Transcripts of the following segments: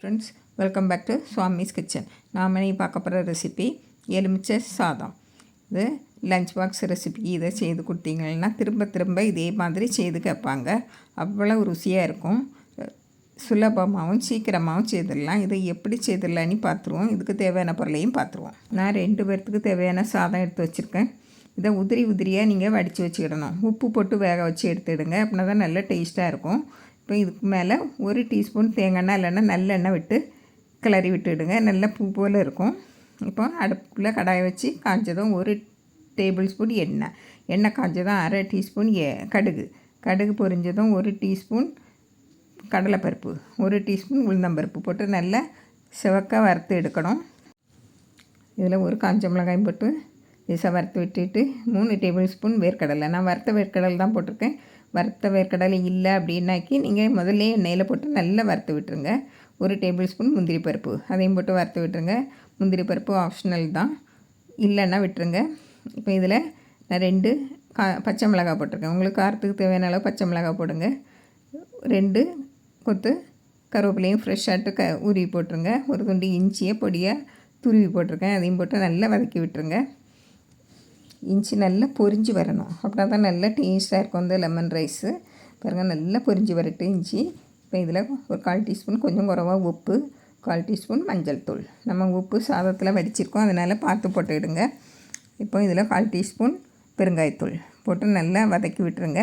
Friends welcome back to Swamy's kitchen நாம் இன்னைக்கு பார்க்க போகிற ரெசிபி எலுமிச்சை சாதம். இது லஞ்ச் பாக்ஸ் ரெசிபி இதை செய்து கொடுத்தீங்கன்னா திரும்ப திரும்ப இதே மாதிரி செய்து கேட்பாங்க. அவ்வளோ ருசியாக இருக்கும். சுலபமாகவும் சீக்கிரமாகவும் செய்திடலாம். இதை எப்படி செய்திடலான்னு பார்த்துருவோம். இதுக்கு தேவையான பொருளையும் பார்த்துருவோம். நான் ரெண்டு பேர்த்துக்கு தேவையான சாதம் எடுத்து வச்சுருக்கேன். இதை உதிரி உதிரியாக நீங்கள் வடித்து வச்சுக்கிடணும். உப்பு போட்டு வேக வச்சு எடுத்துடுங்க அப்படின்னா தான் நல்ல டேஸ்ட்டாக இருக்கும். இப்போ இதுக்கு மேலே ஒரு டீஸ்பூன் தேங்காய் எண்ணெய் இல்லைன்னா நல்லெண்ணெய் விட்டு கிளறி விட்டுடுங்க. நல்ல பூ போல் இருக்கும். இப்போ அடுப்பில் கடாயை வச்சு காய்ச்சதும் ஒரு டேபிள் ஸ்பூன் எண்ணெய். எண்ணெய் காய்ச்சதும் அரை டீஸ்பூன் ஏ கடுகு. கடுகு பொரிஞ்சதும் ஒரு டீஸ்பூன் கடலைப்பருப்பு. ஒரு டீஸ்பூன் உளுந்தம்பருப்பு போட்டு நல்லா சிவக்க வறுத்து எடுக்கணும். இதில் ஒரு காஞ்ச மிளகாயும் போட்டு லேசாக வறுத்து விட்டுட்டு மூணு டேபிள் ஸ்பூன் வேர்க்கடலை. நான் வறுத்த வேர்க்கடலை தான் போட்டிருக்கேன். வறுத்த வேர்க்கடலை இல்லை அப்படின்னாக்கி நீங்கள் முதல்ல எண்ணெயில் போட்டு நல்லா வறுத்து விட்டுருங்க. ஒரு டேபிள் ஸ்பூன் முந்திரி பருப்பு. அதையும் போட்டு வறுத்து விட்டுருங்க. முந்திரி பருப்பு ஆப்ஷனல் தான். இல்லைன்னா விட்டுருங்க. இப்போ இதில் நான் ரெண்டு கா பச்சை மிளகாய் போட்டிருக்கேன். உங்களுக்கு காரத்துக்கு தேவையான அளவு பச்சை மிளகாய் போடுங்க. ரெண்டு கொத்து கருவேப்பிலையும் ஃப்ரெஷ்ஷாட்டு க உருவி போட்டுருங்க. ஒரு துண்டு இஞ்சியை பொடியாக துருவி போட்டிருக்கேன். அதையும் போட்டு நல்லா வதக்கி விட்டுருங்க. இஞ்சி நல்லா பொரிஞ்சு வரணும். அப்படின்னா தான் நல்லா டேஸ்ட்டாக இருக்கும் இந்த லெமன் ரைஸு பாருங்கள் நல்லா பொரிஞ்சு வரட்டு இஞ்சி. இப்போ இதில் ஒரு கால் டீஸ்பூன் கொஞ்சம் குறவாக உப்பு கால் டீஸ்பூன் மஞ்சள் தூள். நம்ம உப்பு சாதத்தில் வடிச்சிருக்கோம் அதனால் பார்த்து போட்டுவிடுங்க இப்போ இதில் கால் டீஸ்பூன் பெருங்காயத்தூள் போட்டு நல்லா வதக்கி விட்டுருங்க.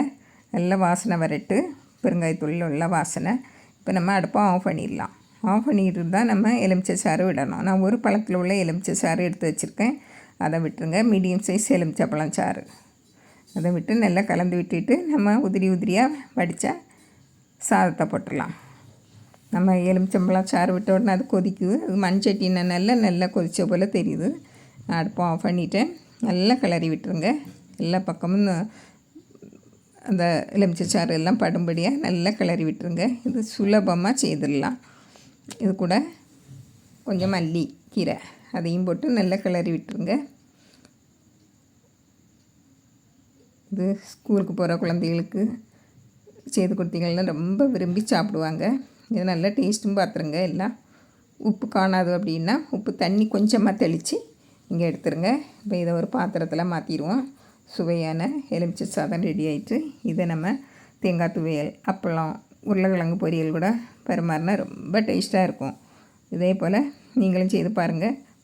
நல்லா வாசனை வரட்டு. பெருங்காயத்தூளில் உள்ள வாசனை. இப்போ நம்ம அடுப்பை ஆஃப் பண்ணிடலாம். ஆஃப் பண்ணிட்டு தான் நம்ம எலுமிச்சை சாறு விடணும். நான் ஒரு பழத்தில் உள்ள எலுமிச்சை சாறு எடுத்து வச்சுருக்கேன். அதை விட்டுருங்க. மீடியம் சைஸ் எலுமிச்சப்பழம் சாறு. அதை விட்டு நல்லா கலந்து விட்டுட்டு நம்ம உதிரி உதிரியாக வடித்தா சாதத்தை போட்டுடலாம். நம்ம எலுமிச்சம்பழம் சாறு விட்ட உடனே அது கொதிக்குது. அது மண் சட்டினா நல்லா நல்லா கொதித்த போல் தெரியுது. அடுப்பை ஆஃப் பண்ணிவிட்டேன் நல்லா கிளறி விட்டுருங்க. எல்லா பக்கமும் அந்த எலுமிச்சை சாறு எல்லாம் படும்படியாக நல்லா கிளறி விட்டுருங்க. இது சுலபமாக செய்திடலாம். இது கூட கொஞ்சம் மல்லி கீரை. அதையும் போட்டு நல்லா கிளறி விட்டுருங்க. இது ஸ்கூலுக்கு போகிற குழந்தைகளுக்கு செய்து கொடுத்தீங்கன்னா ரொம்ப விரும்பி சாப்பிடுவாங்க. இது நல்லா டேஸ்ட்டும் பார்த்துருங்க. எல்லாம் உப்பு காணாது அப்படின்னா உப்பு தண்ணி கொஞ்சமாக தெளித்து இங்கே எடுத்துருங்க. இப்போ இதை ஒரு பாத்திரத்தில் மாற்றிடுவோம் சுவையான எலுமிச்சை சாதம் ரெடி ஆகிட்டு இதை நம்ம தேங்காய் துவையல் அப்பளம் உருளைக்கிழங்கு பொரியல் கூட பரிமாறினா ரொம்ப டேஸ்ட்டாக இருக்கும். இதே போல் நீங்களும் செய்து பாருங்கள்